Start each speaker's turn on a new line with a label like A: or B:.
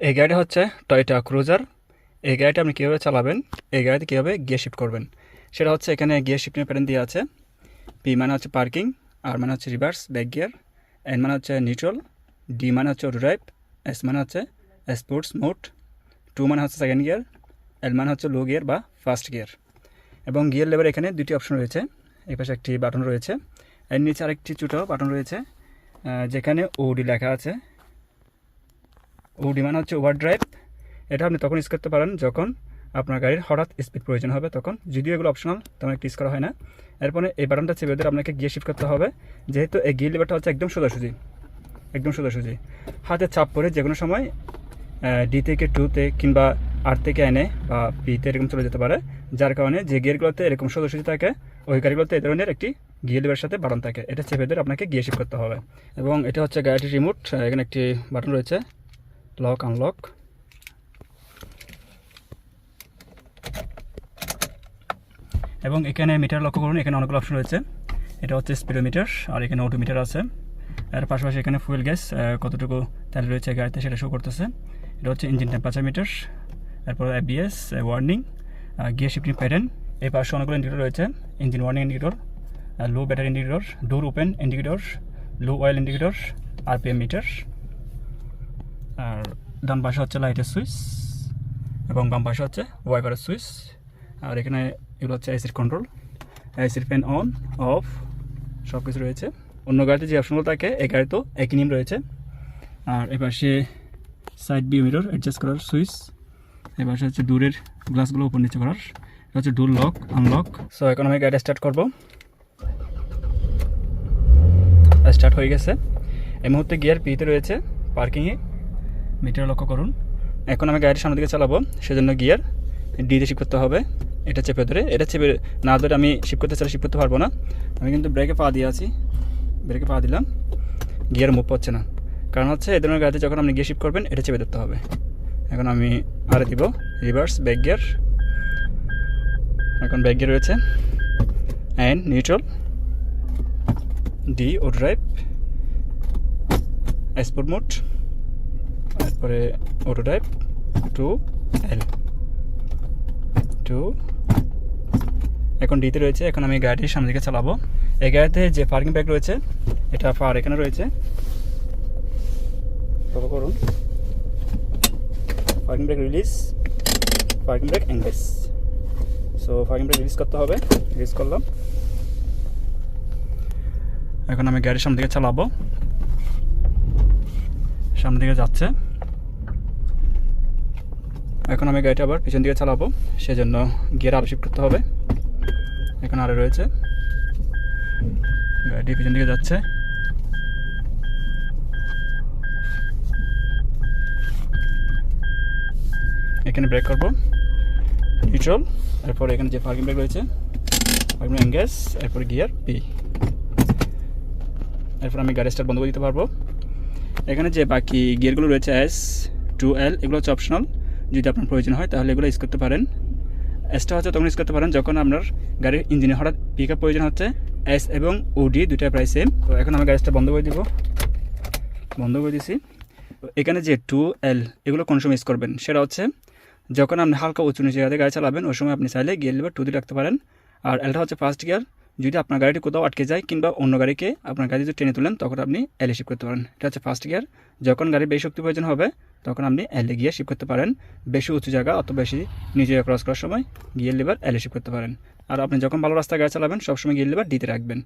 A: এই গাড়িটা হচ্ছে টয়টা ক্রুজার এই গাড়িটা আপনি কীভাবে চালাবেন? এই গাড়িতে কীভাবে গিয়ার শিফট করবেন? সেটা হচ্ছে এখানে গিয়ার শিফটিং প্যাটার্ন দিয়ে আছে। পি মানে হচ্ছে পার্কিং আর মানে হচ্ছে রিভার্স ব্যাক গিয়ার এন মানে হচ্ছে নিউট্রাল ডি মানে হচ্ছে অটো ড্রাইভ এস মানে হচ্ছে স্পোর্টস মোড টু মানে হচ্ছে সেকেন্ড গিয়ার এল মানে হচ্ছে লো গিয়ার বা ফার্স্ট গিয়ার এবং গিয়ার লেভেল এখানে দুটি অপশন রয়েছে। এই পাশে একটি বাটন রয়েছে। এর নিচে আরেকটি ছোটো বাটন রয়েছে যেখানে ওডি লেখা আছে। ওডি মানে হচ্ছে ওভার ড্রাইভ এটা আপনি তখন ইউজ করতে পারেন যখন আপনার গাড়ির হঠাৎ স্পিড প্রয়োজন হবে তখন। যদিও এগুলো অপশনাল তেমন একটু ইউজ করা হয় না। এরপরে এই বাটনটা চেপে দিয়ে আপনাকে গিয়ে শিফট করতে হবে। যেহেতু এই গিয়ে লেবারটা হচ্ছে একদম সোজাসুজি একদম সোজাসুজি। হাতে চাপ পরে যে কোনো সময় ডি থেকে টুতে কিংবা আর থেকে এনে বা পিতে এরকম চলে যেতে পারে। যার কারণে যে গিয়ারগুলোতে এরকম সোজাসুজি থাকে, ওই গাড়িগুলোতে এ ধরনের একটি গিয়ে সাথে বাটন থাকে। এটা চেপে দিয়ে আপনাকে গিয়ে শিফট করতে হবে। এবং এটা হচ্ছে গাড়িটির রিমোট এখানে একটি বাটন রয়েছে। লক আনলক এবং এখানে মিটার লক্ষ্য করুন, এখানে অনেকগুলো অপশন রয়েছে। এটা হচ্ছে স্পিডোমিটার আর এখানে অটোমিটার আছে। এর পাশাপাশি এখানে ফুয়েল গ্যাস কতটুকু তেল রয়েছে গাড়িতে সেটা শো করতেছে। এটা হচ্ছে ইঞ্জিন টেম্পারেচার মিটার তারপর ABS warning gear shifting pattern এই পাশে অনেকগুলো ইন্ডিকেটর রয়েছে। Engine warning indicator low battery indicator door open indicator low oil indicator RPM meter আর ডান পাশে হচ্ছে লাইটের সুইচ এবং বাম পাশে হচ্ছে ওয়াইপারের সুইচ আর এখানে এগুলো হচ্ছে এসির কন্ট্রোল এসির ফ্যান অন অফ সব কিছু রয়েছে। অন্য গাড়িতে যে অপশনগুলো থাকে, এই গাড়িতেও একই নিয়ম রয়েছে। আর এপাশে সাইড ভিউ মিরর অ্যাডজাস্ট করার সুইচ এপাশে হচ্ছে ডোরের গ্লাসগুলো উপর নিচে করার। এটা হচ্ছে ডোর লক আনলক সো এখন আমি গাড়ি স্টার্ট করব। স্টার্ট হয়ে গেছে। এই মুহূর্তে গিয়ার পিতে রয়েছে পার্কিংয়ে মিটার লক্ষ্য করুন। এখন আমি গাড়ির সামনের দিকে চালাবো, সেজন্য গিয়ার ডিতে শিফট করতে হবে, এটা চেপে ধরে, এটা চেপে না ধরে আমি শিফট করতে চাইলে শিফট করতে পারব না। আমি কিন্তু ব্রেকে পা দিয়ে আছি ব্রেকে পা দিলাম, গিয়ার মুভ পাচ্ছে না। কারণ হচ্ছে এ ধরনের গাড়িতে যখন আপনি গিয়ে শিফট করবেন, এটা চেপে ধরতে হবে। এখন আমি আরে দিব রিভার্স ব্যাক গিয়ার এখন ব্যাক গিয়ার রয়েছে অ্যান্ড নিউট্রাল ডি ও ড্রাইভ স্পোর্ট মোড তারপরে auto drive two L two এখন ডিতে রয়েছে, এখন আমি গাড়িটির সামনে দিকে চালাবো। এই গাড়িতে যে পার্কিং ব্যাগ রয়েছে, এটা ফার এখানে রয়েছে। লক্ষ্য করুন। Parking brake release parking brake engage so parking brake release করতে হবে রিলিজ করলাম। এখন আমি গাড়ির সামনে দিকে চালাবো। সামনে দিকে যাচ্ছে। এখন আমি গাড়িটা আবার পিছন দিকে চালাবো, সেজন্য গিয়ার আরও শিফট করতে হবে। এখন আরও রয়েছে। গাড়িটি পিছন দিকে যাচ্ছে। এখানে ব্রেক করব। নিউট্রাল এরপর এখানে যে পার্কিং ব্রেক রয়েছে পার্কিং এঙ্গেজ এরপর গিয়ার পি এরপর আমি গাড়ি স্টার্ট বন্ধ করে দিতে পারব। এখানে যে বাকি গিয়ারগুলো রয়েছে এস টু এল এগুলো হচ্ছে অপশনাল যদি আপনার প্রয়োজন হয়, তাহলে এগুলো ইউজ করতে পারেন। এসটা হচ্ছে তখন ইউজ করতে পারেন, যখন আপনার গাড়ির ইঞ্জিনে হঠাৎ পিক প্রয়োজন হচ্ছে এস এবং ওডি দুইটা প্রায় সেম তো এখন আমি গাড়িটা বন্ধ করে দিব। বন্ধ করে দিছি। তো এখানে যে টু এল এগুলো কোন সময় ইউজ করবেন? সেটা হচ্ছে, যখন আপনি হালকা উঁচু নিচে জায়গায় গাড়ি চালাবেন, ওই সময় আপনি চাইলে গিয়ার লিভার টু দিয়ে রাখতে পারেন। আর এলটা হচ্ছে ফার্স্ট গিয়ার যদি আপনার গাড়িটি কোথাও আটকে যায় কিংবা অন্য গাড়িকে আপনার গাড়ি যদি টেনে তুলেন, তখন আপনি এলে শিফট করতে পারেন। এটা হচ্ছে ফার্স্ট গিয়ার যখন গাড়ির বেশি শক্তি প্রয়োজন হবে তখন আপনি এলে গিয়ে শিফট করতে পারেন। বেশি উঁচু জায়গা অত বেশি নিচে ক্রস করার সময় গিয়ে লিভার এলে শিফট করতে পারেন। আর আপনি যখন ভালো রাস্তায় গাড়ি চালাবেন, সবসময় গিয়ে লিভার দিতে রাখবেন।